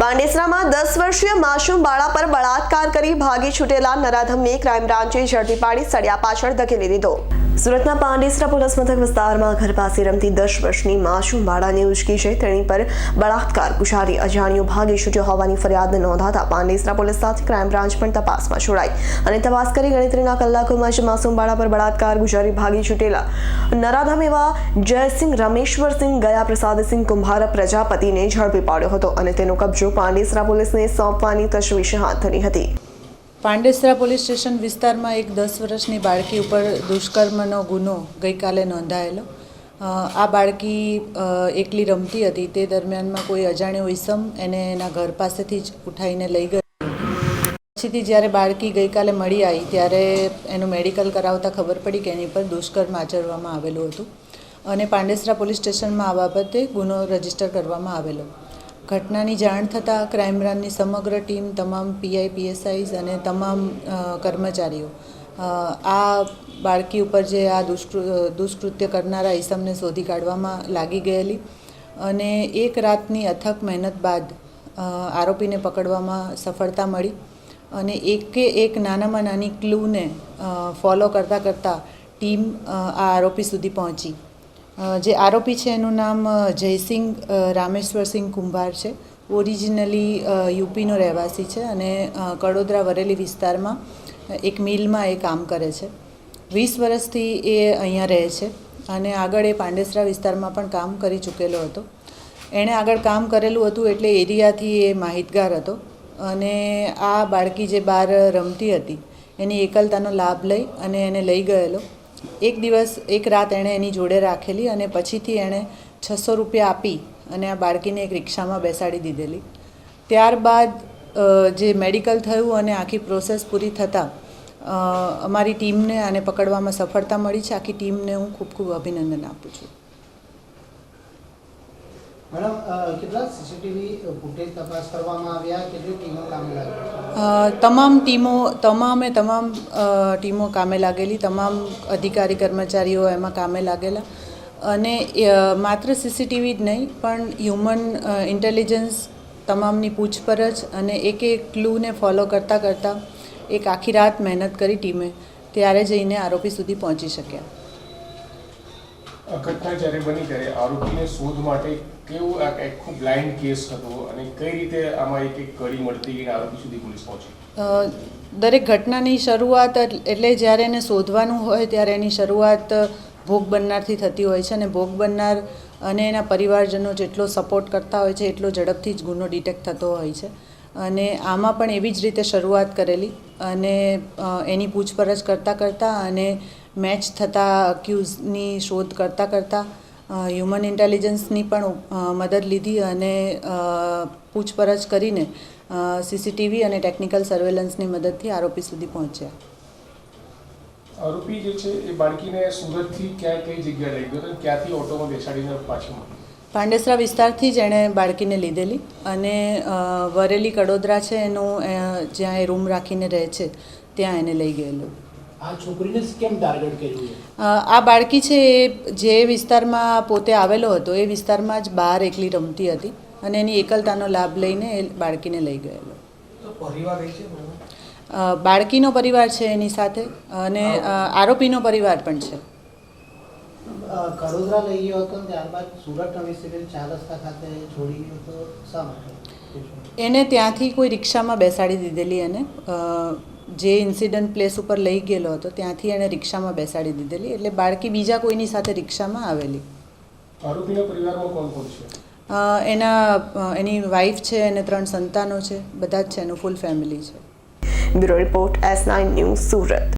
પાંડેસરામાં દસ વર્ષીય માસૂમ બાળા પર બળાત્કાર કરી ભાગી છૂટેલા નરાધમને ક્રાઇમ બ્રાન્ચે ઝડપી પાડી સળિયા પાછળ ધકેલી દીધો. સુરતના પાંડેસરા પોલીસ મથક વિસ્તારમાં ઘર પાસે રમતી દસ વર્ષની માસૂમ બાળાને ઉચકી છે. તેણી પર બળાત્કાર. કુશારી અજાણ્યો ભાગી છૂટ્યો હોવાની ફરિયાદ નોંધાતા પાંડેસરા પોલીસ સાથે ક્રાઇમ બ્રાન્ચ પણ તપાસમાં જોડાઈ અને તપાસ કરી ગણતરીના કલાકોમાં જ માસૂમ બાળા પર બળાત્કાર ગુજારી ભાગી છૂટેલા. નરાધમ એવા જયસિંહ રમેશ્વરસિંહ ગયા પ્રસાદસિંહ કુંભાર પ્રજાપતિને ઝડપી પાડ્યો હતો અને તેનો કબજો પાંડેસરા પોલીસને સોંપવાની તજવીજ હાથ ધરી હતી. પાંડેસરા પોલીસ સ્ટેશન વિસ્તારમાં એક દસ વર્ષની બાળકી ઉપર દુષ્કર્મનો ગુનો ગઈકાલે નોંધાયેલો. આ બાળકી એકલી રમતી હતી. તે દરમિયાનમાં કોઈ અજાણ્યો ઈસમ એને એના ઘર પાસેથી જ ઉઠાઈને લઈ ગયો. પછીથી જ્યારે બાળકી ગઈકાલે મળી આવી, ત્યારે એનું મેડિકલ કરાવતા ખબર પડી કે એની પર દુષ્કર્મ આચરવામાં આવેલું હતું. અને પાંડેસરા પોલીસ સ્ટેશનમાં આ બાબતે ગુનો રજિસ્ટર કરવામાં આવેલો. ઘટનાની જાણ થતાં ક્રાઇમ બ્રાન્ચની સમગ્ર ટીમ, તમામ પીઆઈ, પીએસઆઈઝ અને તમામ કર્મચારીઓ આ બાળકી ઉપર જે આ દુષ્કૃ દુષ્કૃત્ય કરનારા ઈસમને શોધી કાઢવામાં લાગી ગયેલી અને એક રાતની અથક મહેનત બાદ આરોપીને પકડવામાં સફળતા મળી અને એકે એક નાનામાં નાની ક્લૂને ફોલો કરતાં કરતાં ટીમ આ આરોપી સુધી પહોંચી. જે આરોપી છે એનું નામ જયસિંહ રામેશ્વરસિંહ કુંભાર છે. ઓરિજિનલી યુપીનો રહેવાસી છે અને કડોદરા વરેલી વિસ્તારમાં એક મિલમાં એ કામ કરે છે. વીસ વર્ષથી એ અહીંયા રહે છે અને આગળ એ પાંડેસરા વિસ્તારમાં પણ કામ કરી ચૂકેલો હતો. એણે આગળ કામ કરેલું હતું એટલે એરિયાથી એ માહિતગાર હતો અને આ બાળકી જે બહાર રમતી હતી, એની એકલતાનો લાભ લઈ અને એને લઈ ગયેલો. એક દિવસ, એક રાત એણે એની જોડે રાખેલી અને પછીથી એણે છસો રૂપિયા આપી અને આ બાળકીને એક રિક્ષામાં બેસાડી દીધેલી. ત્યારબાદ જે મેડિકલ થયું અને આખી પ્રોસેસ પૂરી થતાં અમારી ટીમને આને પકડવામાં સફળતા મળી છે. આખી ટીમને હું ખૂબ ખૂબ અભિનંદન આપું છું મેડમ અ, કેટલા સીસીટીવી ફૂટેજ તપાસ કરવામાં આવ્યા કેટલી ટીમો કામે લાગી અ, તમામ ટીમો, તમામે તમામ ટીમો કામે લાગેલી, તમામ અધિકારી કર્મચારીઓ એમાં કામે લાગેલા. અને માત્ર સીસીટીવી જ નહીં, પણ હ્યુમન ઇન્ટેલિજન્સ તમામની પૂછપરછ અને એક એક ક્લૂને ફોલો કરતાં કરતાં એક આખી રાત મહેનત કરી ટીમે, ત્યારે જઈને આરોપી સુધી પહોંચી શક્યા. ઘટના જ્યારે બની ત્યારે આરોપીને શોધ માટે કેવું આ ખૂબ બ્લાઇન્ડ કેસ હતો અને કઈ રીતે આમાં એક એક કડી મળતી અને આરોપી સુધી પોલીસ પહોંચી? દરેક ઘટનાની શરૂઆત એટલે જ્યારે એને શોધવાનું હોય ત્યારે એની શરૂઆત ભોગ બનનારથી થતી હોય છે અને ભોગ બનનાર અને એના પરિવારજનો જેટલો સપોર્ટ કરતા હોય છે એટલો ઝડપથી જ ગુનો ડિટેક્ટ થતો હોય છે. અને આમાં પણ એવી જ રીતે શરૂઆત કરેલી અને એની પૂછપરછ કરતાં કરતાં અને મેચ થતા અક્યુઝની શોધ કરતાં કરતાં હ્યુમન ઇન્ટેલિજન્સની પણ મદદ લીધી અને પૂછપરછ કરીને સીસીટીવી અને ટેકનિકલ સર્વેલન્સની મદદથી આરોપી સુધી પહોંચ્યા. આરોપી જે છે એ બાળકીને સુરતથી ક્યાં કઈ જગ્યાએ લઈ ગયો ક્યાંથી ઓટોમાં બેસાડીને પાછી પાંડેસરા વિસ્તારથી જ એણે બાળકીને લીધેલી અને વરેલી કડોદરા છે એનું જ્યાં એ રૂમ રાખીને રહે છે ત્યાં એને લઈ ગયેલું. આ છોકરીને કેમ ટાર્ગેટ કર્યું આ બાળકી છે એ જે વિસ્તારમાં પોતે આવેલો હતો એ વિસ્તારમાં જ બહાર એકલી રમતી હતી અને એની એકલતાનો લાભ લઈને એ બાળકીને લઈ ગયેલો. પરિવાર બાળકીનો પરિવાર છે એની સાથે અને આરોપીનો પરિવાર પણ છે. કડોદરા લઈ ગયો હતો ત્યારબાદ સુરત નવી સિવિલ ચાર રસ્તા ખાતે છોડી ગયો હતો. શા માટે? એને ત્યાંથી કોઈ રિક્ષામાં બેસાડી દીધેલી એને જે ઇન્સિડન્ટ પ્લેસ ઉપર લઈ ગયેલો હતો ત્યાંથી એને રિક્ષામાં બેસાડી દીધેલી. એટલે બાળકી બીજા કોઈની સાથે રિક્ષામાં આવેલી. આરોપીના પરિવારમાં કોણ કોણ છે? એના એની વાઈફ છે એને ત્રણ સંતાનો છે બધા જ છે એનું ફૂલ ફેમિલી છે. Bureau report S nine news Surat.